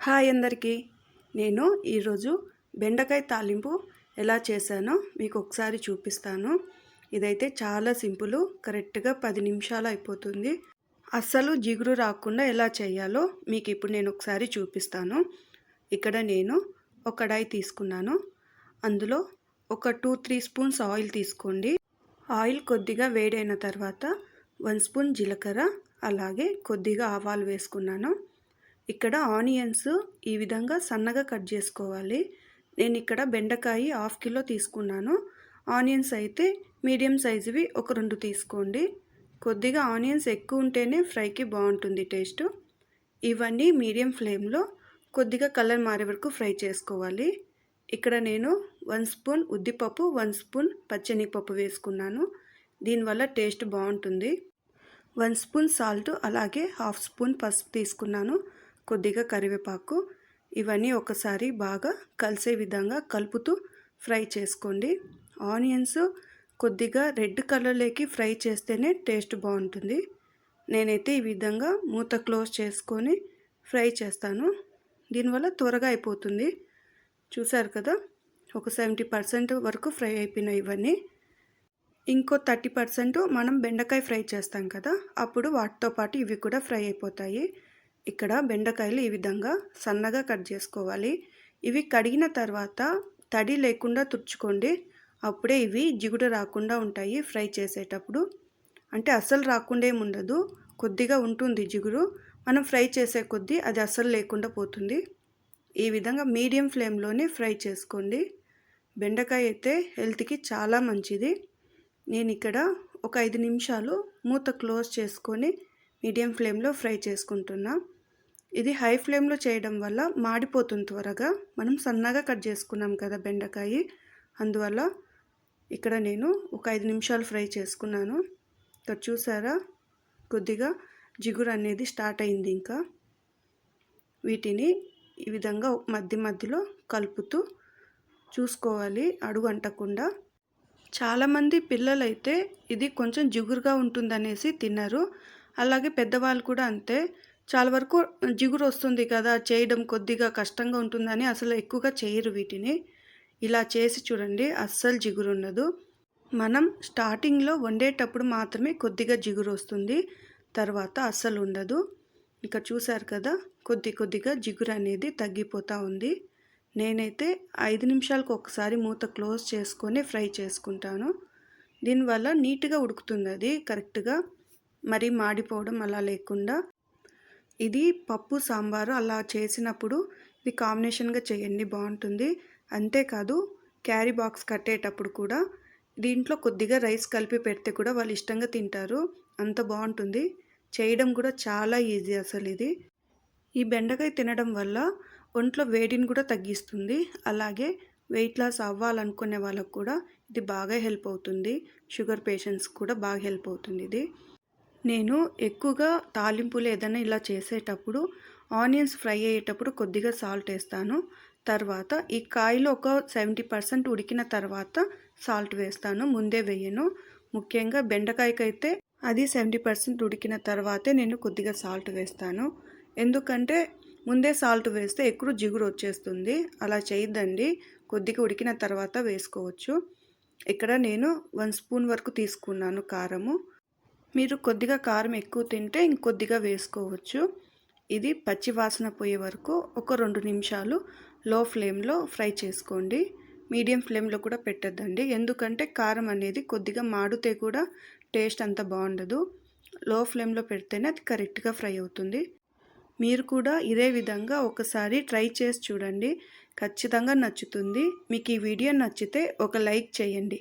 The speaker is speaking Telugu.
హాయ్ అందరికీ. నేను ఈరోజు బెండకాయ తాలింపు ఎలా చేశానో మీకు ఒకసారి చూపిస్తాను. ఇదైతే చాలా సింపుల్ కరెక్ట్గా పది నిమిషాలు అయిపోతుంది. అస్సలు జిగురు రాకుండా ఎలా చేయాలో మీకు ఇప్పుడు నేను ఒకసారి చూపిస్తాను. ఇక్కడ నేను ఒక కడాయి తీసుకున్నాను. అందులో ఒక టూ త్రీ స్పూన్స్ ఆయిల్ తీసుకోండి. ఆయిల్ కొద్దిగా వేడైన తర్వాత వన్ స్పూన్ జీలకర్ర అలాగే కొద్దిగా ఆవాలు వేసుకున్నాను. ఇక్కడ ఆనియన్స్ ఈ విధంగా సన్నగా కట్ చేసుకోవాలి. నేను ఇక్కడ బెండకాయ హాఫ్ కిలో తీసుకున్నాను. ఆనియన్స్ అయితే మీడియం సైజువి ఒక రెండు తీసుకోండి. కొద్దిగా ఆనియన్స్ ఎక్కువ ఉంటేనే ఫ్రైకి బాగుంటుంది టేస్ట్. ఇవన్నీ మీడియం ఫ్లేమ్లో కొద్దిగా కలర్ మారే వరకు ఫ్రై చేసుకోవాలి. ఇక్కడ నేను వన్ స్పూన్ ఉద్దిపప్పు వన్ స్పూన్ పచ్చనిపప్పు వేసుకున్నాను. దీనివల్ల టేస్ట్ బాగుంటుంది. వన్ స్పూన్ సాల్ట్ అలాగే హాఫ్ స్పూన్ పసుపు తీసుకున్నాను. కొద్దిగా కరివేపాకు ఇవన్నీ ఒకసారి బాగా కలిసే విధంగా కలుపుతూ ఫ్రై చేసుకోండి. ఆనియన్స్ కొద్దిగా రెడ్ కలర్లోకి ఫ్రై చేస్తేనే టేస్ట్ బాగుంటుంది. నేనైతే ఈ విధంగా మూత క్లోజ్ చేసుకొని ఫ్రై చేస్తాను. దీనివల్ల త్వరగా అయిపోతుంది. చూసారు కదా ఒక సెవెంటీ పర్సెంట్ వరకు ఫ్రై అయిపోయినాయి ఇవన్నీ. ఇంకో థర్టీ పర్సెంట్ మనం బెండకాయ ఫ్రై చేస్తాం కదా అప్పుడు వాటితో పాటు ఇవి కూడా ఫ్రై అయిపోతాయి. ఇక్కడ బెండకాయలు ఈ విధంగా సన్నగా కట్ చేసుకోవాలి. ఇవి కడిగిన తర్వాత తడి లేకుండా తుడుచుకోండి. అప్పుడే ఇవి జిగుడు రాకుండా ఉంటాయి ఫ్రై చేసేటప్పుడు. అంటే అస్సలు రాకుండా ఏముండదు కొద్దిగా ఉంటుంది జిగురు. మనం ఫ్రై చేసే కొద్దీ అది అస్సలు లేకుండా పోతుంది. ఈ విధంగా మీడియం ఫ్లేమ్లోనే ఫ్రై చేసుకోండి. బెండకాయ అయితే హెల్త్కి చాలా మంచిది. నేను ఇక్కడ ఒక ఐదు నిమిషాలు మూత క్లోజ్ చేసుకొని మీడియం ఫ్లేమ్లో ఫ్రై చేసుకుంటున్నా. ఇది హై ఫ్లేమ్లో చేయడం వల్ల మాడిపోతుంది త్వరగా. మనం సన్నగా కట్ చేసుకున్నాం కదా బెండకాయ. అందువల్ల ఇక్కడ నేను ఒక ఐదు నిమిషాలు ఫ్రై చేసుకున్నాను. ఇక్కడ చూసారా? కొద్దిగా జిగురు అనేది స్టార్ట్ అయింది ఇంకా. వీటిని ఈ విధంగా మధ్య మధ్యలో కలుపుతూ చూసుకోవాలి అడుగు అంటకుండా. చాలామంది పిల్లలైతే ఇది కొంచెం జిగురుగా ఉంటుందనేసి తిన్నారు అలాగే పెద్దవాళ్ళు కూడా అంతే. చాలా వరకు జిగురు వస్తుంది కదా చేయడం కొద్దిగా కష్టంగా ఉంటుందని అసలు ఎక్కువగా చేయరు వీటిని. ఇలా చేసి చూడండి అస్సలు జిగురు ఉండదు. మనం స్టార్టింగ్లో వండేటప్పుడు మాత్రమే కొద్దిగా జిగురు వస్తుంది తర్వాత అస్సలు ఉండదు. ఇక చూశారు కదా కొద్ది కొద్దిగా జిగురు అనేది తగ్గిపోతూ ఉంది. నేనైతే ఐదు నిమిషాలకు ఒకసారి మూత క్లోజ్ చేసుకొని ఫ్రై చేసుకుంటాను. దీనివల్ల నీట్గా ఉడుకుతుంది అది కరెక్ట్గా. మరీ మాడిపోవడం అలా లేకుండా ఇది పప్పు సాంబారు అలా చేసినప్పుడు ఇది కాంబినేషన్గా చేయండి బాగుంటుంది. అంతేకాదు క్యారీ బాక్స్ కట్టేటప్పుడు కూడా దీంట్లో కొద్దిగా రైస్ కలిపి పెడితే కూడా వాళ్ళు ఇష్టంగా తింటారు. అంత బాగుంటుంది. చేయడం కూడా చాలా ఈజీ అసలు ఇది. ఈ బెండకాయ తినడం వల్ల ఒంట్లో వేడిని కూడా తగ్గిస్తుంది. అలాగే వెయిట్ లాస్ అవ్వాలనుకునే వాళ్ళకు కూడా ఇది బాగా హెల్ప్ అవుతుంది. షుగర్ పేషెంట్స్ కూడా బాగా హెల్ప్ అవుతుంది ఇది. నేను ఎక్కువగా తాలింపులు ఏదైనా ఇలా చేసేటప్పుడు ఆనియన్స్ ఫ్రై అయ్యేటప్పుడు కొద్దిగా సాల్ట్ వేస్తాను. తర్వాత ఈ కాయలు ఒక సెవెంటీ పర్సెంట్ ఉడికిన తర్వాత సాల్ట్ వేస్తాను ముందే వేయను. ముఖ్యంగా బెండకాయకైతే అది సెవెంటీ పర్సెంట్ ఉడికిన తర్వాతే నేను కొద్దిగా సాల్ట్ వేస్తాను. ఎందుకంటే ముందే సాల్ట్ వేస్తే ఎక్కువ జిగురు వచ్చేస్తుంది. అలా చేయొద్దండి. కొద్దిగా ఉడికిన తర్వాత వేసుకోవచ్చు. ఇక్కడ నేను వన్ స్పూన్ వరకు తీసుకున్నాను కారము. మీరు కొద్దిగా కారం ఎక్కువ తింటే ఇంకొద్దిగా వేసుకోవచ్చు. ఇది పచ్చి వాసన పోయే వరకు ఒక రెండు నిమిషాలు లో ఫ్లేమ్లో ఫ్రై చేసుకోండి. మీడియం ఫ్లేమ్లో కూడా పెట్టద్దండి. ఎందుకంటే కారం అనేది కొద్దిగా మాడితే కూడా టేస్ట్ అంత బాగుండదు. లో ఫ్లేమ్లో పెడితేనే అది కరెక్ట్గా ఫ్రై అవుతుంది. మీరు కూడా ఇదే విధంగా ఒకసారి ట్రై చేసి చూడండి. ఖచ్చితంగా నచ్చుతుంది. మీకు ఈ వీడియో నచ్చితే ఒక లైక్ చేయండి.